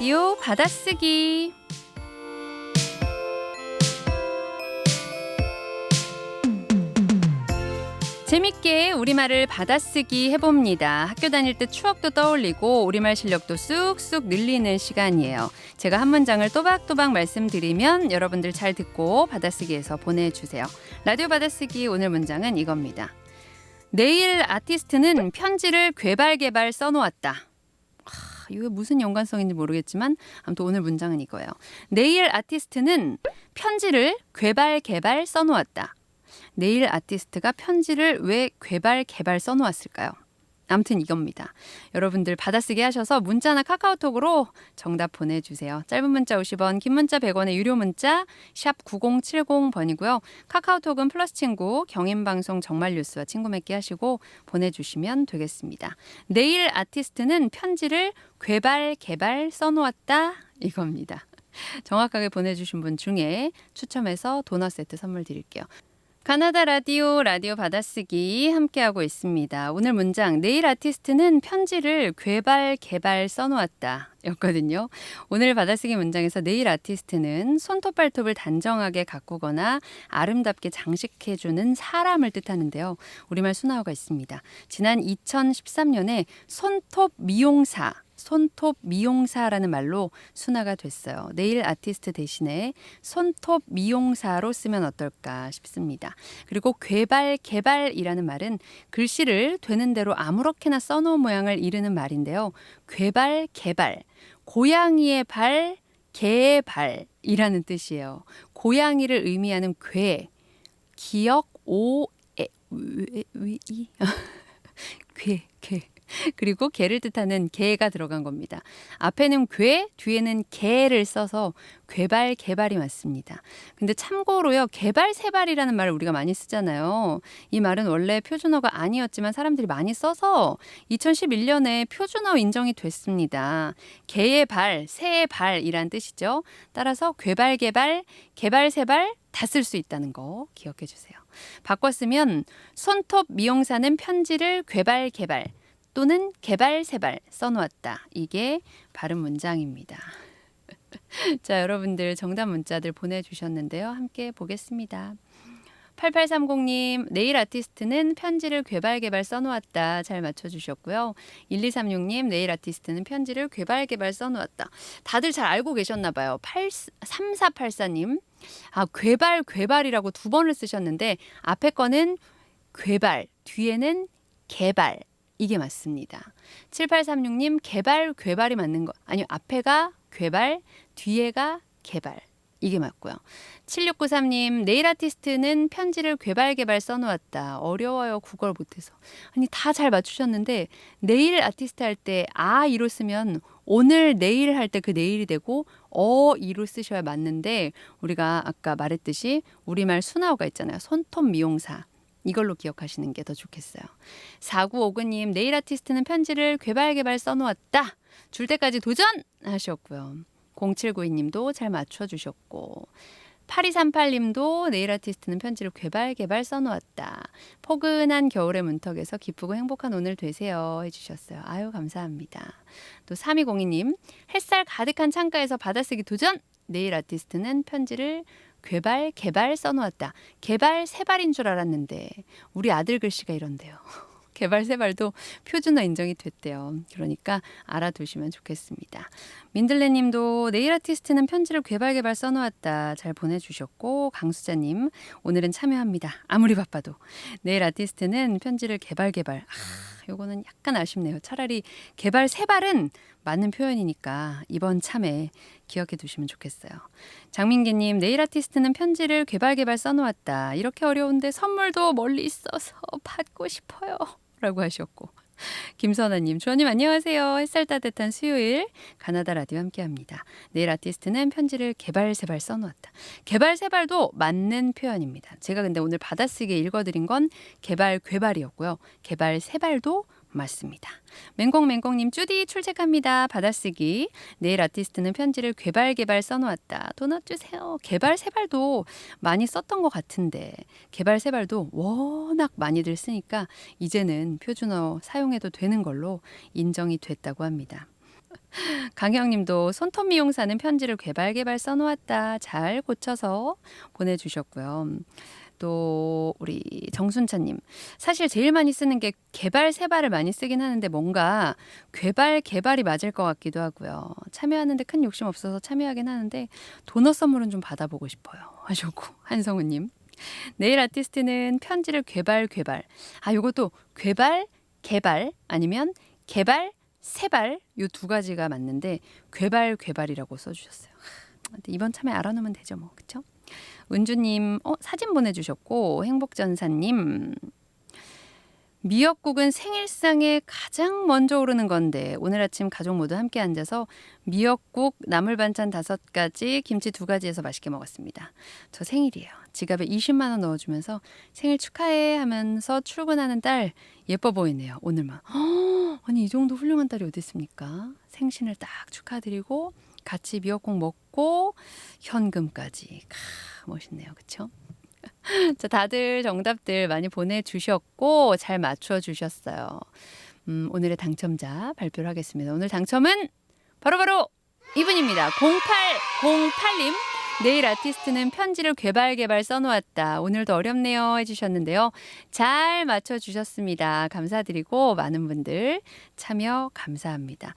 라디오 받아쓰기 재밌게 우리말을 받아쓰기 해봅니다. 학교 다닐 때 추억도 떠올리고 우리말 실력도 쑥쑥 늘리는 시간이에요. 제가 한 문장을 또박또박 말씀드리면 여러분들 잘 듣고 받아쓰기해서 보내주세요. 라디오 받아쓰기 오늘 문장은 이겁니다. 내일 아티스트는 편지를 괴발개발 써놓았다. 하, 이거 무슨 연관성인지 모르겠지만 아무튼 오늘 문장은 이거예요. 내일 아티스트는 편지를 괴발 개발 써놓았다. 내일 아티스트가 편지를 왜 괴발 개발 써놓았을까요? 아무튼 이겁니다. 여러분들 받아쓰기 하셔서 문자나 카카오톡으로 정답 보내주세요. 짧은 문자 50원, 긴 문자 100원의 유료 문자 샵 9070번이고요. 카카오톡은 플러스 친구, 경인방송 정말 뉴스와 친구 맺기 하시고 보내주시면 되겠습니다. 내일 아티스트는 편지를 괴발 개발 써놓았다 이겁니다. 정확하게 보내주신 분 중에 추첨해서 도넛 세트 선물 드릴게요. 가나다 라디오 라디오 받아쓰기 함께하고 있습니다. 오늘 문장 내일 아티스트는 편지를 괴발 개발 써놓았다 였거든요. 오늘 받아쓰기 문장에서 내일 아티스트는 손톱 발톱을 단정하게 가꾸거나 아름답게 장식해주는 사람을 뜻하는데요. 우리말 순화어가 있습니다. 지난 2013년에 손톱 미용사 손톱 미용사라는 말로 순화가 됐어요. 네일 아티스트 대신에 손톱 미용사로 쓰면 어떨까 싶습니다. 그리고 괴발 개발이라는 말은 글씨를 되는 대로 아무렇게나 써놓은 모양을 이르는 말인데요. 괴발 개발 고양이의 발 개의 발이라는 뜻이에요. 고양이를 의미하는 괴 기억 오에 위이 괴 괴. 그리고 개를 뜻하는 개가 들어간 겁니다. 앞에는 괴, 뒤에는 개를 써서 괴발, 개발이 맞습니다. 근데 참고로요, 개발, 세발이라는 말을 우리가 많이 쓰잖아요. 이 말은 원래 표준어가 아니었지만 사람들이 많이 써서 2011년에 표준어 인정이 됐습니다. 개의 발, 새의 발이란 뜻이죠. 따라서 괴발, 개발, 개발, 세발 다 쓸 수 있다는 거 기억해 주세요. 바꿨으면 손톱 미용사는 편지를 괴발, 개발, 또는 개발 세발 써놓았다. 이게 발음 문장입니다. 자, 여러분들 정답 문자들 보내주셨는데요. 함께 보겠습니다. 8830님, 내일 아티스트는 편지를 괴발 개발 써놓았다. 잘 맞춰주셨고요. 1236님, 내일 아티스트는 편지를 괴발 개발 써놓았다. 다들 잘 알고 계셨나봐요. 3484님, 아, 괴발, 괴발이라고 두 번을 쓰셨는데, 앞에 거는 괴발, 뒤에는 개발. 이게 맞습니다. 7836님 개발 괴발이 맞는 거 아니요 앞에가 괴발 뒤에가 개발 이게 맞고요. 7693님 네일 아티스트는 편지를 괴발 개발 써놓았다. 어려워요 국어를 못해서 아니 다 잘 맞추셨는데 네일 아티스트 할 때 아 이로 쓰면 오늘 내일 할 때 그 내일이 되고 어 이로 쓰셔야 맞는데 우리가 아까 말했듯이 우리말 순화어가 있잖아요. 손톱 미용사 이걸로 기억하시는 게 더 좋겠어요. 4959님, 네일 아티스트는 편지를 괴발개발 써놓았다. 줄 때까지 도전! 하셨고요. 0792님도 잘 맞춰주셨고, 8238님도 네일 아티스트는 편지를 괴발개발 써놓았다. 포근한 겨울의 문턱에서 기쁘고 행복한 오늘 되세요. 해주셨어요. 아유, 감사합니다. 또 3202님, 햇살 가득한 창가에서 받아쓰기 도전! 네일 아티스트는 편지를 괴발, 개발 써놓았다. 개발 세발인 줄 알았는데 우리 아들 글씨가 이런데요. 개발 세발도 표준어 인정이 됐대요. 그러니까 알아두시면 좋겠습니다. 민들레님도 네일 아티스트는 편지를 괴발 개발 써놓았다. 잘 보내주셨고 강수자님 오늘은 참여합니다. 아무리 바빠도 네일 아티스트는 편지를 개발 개발. 아, 요거는 약간 아쉽네요. 차라리 개발 세발은 맞는 표현이니까 이번 참에 기억해 두시면 좋겠어요. 장민기님, 네일 아티스트는 편지를 개발개발 써놓았다. 이렇게 어려운데 선물도 멀리 있어서 받고 싶어요. 라고 하셨고. 김선아님, 주원님 안녕하세요. 햇살 따뜻한 수요일 가나다 라디오 함께합니다. 내일 아티스트는 편지를 개발세발 써놓았다. 개발세발도 맞는 표현입니다. 제가 근데 오늘 받아쓰기 읽어드린 건 개발 괴발이었고요. 개발세발도 맞습니다. 맹공맹공님 쭈디 출첵합니다. 받아쓰기. 내일 아티스트는 편지를 개발 개발 써놓았다. 도넛 주세요. 개발 세발도 많이 썼던 것 같은데 개발 세발도 워낙 많이들 쓰니까 이제는 표준어 사용해도 되는 걸로 인정이 됐다고 합니다. 강형님도 손톱 미용사는 편지를 개발개발 써놓았다. 잘 고쳐서 보내주셨고요. 또 우리 정순차님 사실 제일 많이 쓰는 게 개발 세발을 많이 쓰긴 하는데 뭔가 괴발 개발이 맞을 것 같기도 하고요. 참여하는데 큰 욕심 없어서 참여하긴 하는데 도넛 선물은 좀 받아보고 싶어요. 하셨고 한성우님 내일 아티스트는 편지를 괴발 괴발 아 요것도 괴발 개발 아니면 개발 세발 요 두 가지가 맞는데 괴발 괴발이라고 써주셨어요. 이번 참에 알아놓으면 되죠 뭐 그쵸? 은주님 어, 사진 보내주셨고 행복전사님 미역국은 생일상에 가장 먼저 오르는 건데 오늘 아침 가족 모두 함께 앉아서 미역국 나물 반찬 다섯 가지 김치 두 가지에서 맛있게 먹었습니다. 저 생일이에요. 지갑에 20만 원 넣어주면서 생일 축하해 하면서 출근하는 딸 예뻐 보이네요. 오늘만. 허, 아니 이 정도 훌륭한 딸이 어디 있습니까? 생신을 딱 축하드리고 같이 미역국 먹고 현금까지. 캬, 멋있네요. 그쵸? 자, 다들 정답들 많이 보내주셨고 잘 맞춰주셨어요. 음, 오늘의 당첨자 발표를 하겠습니다. 오늘 당첨은 바로 바로 이분입니다. 0808님. 내일 아티스트는 편지를 개발개발 써놓았다. 오늘도 어렵네요 해주셨는데요. 잘 맞춰주셨습니다. 감사드리고 많은 분들 참여 감사합니다.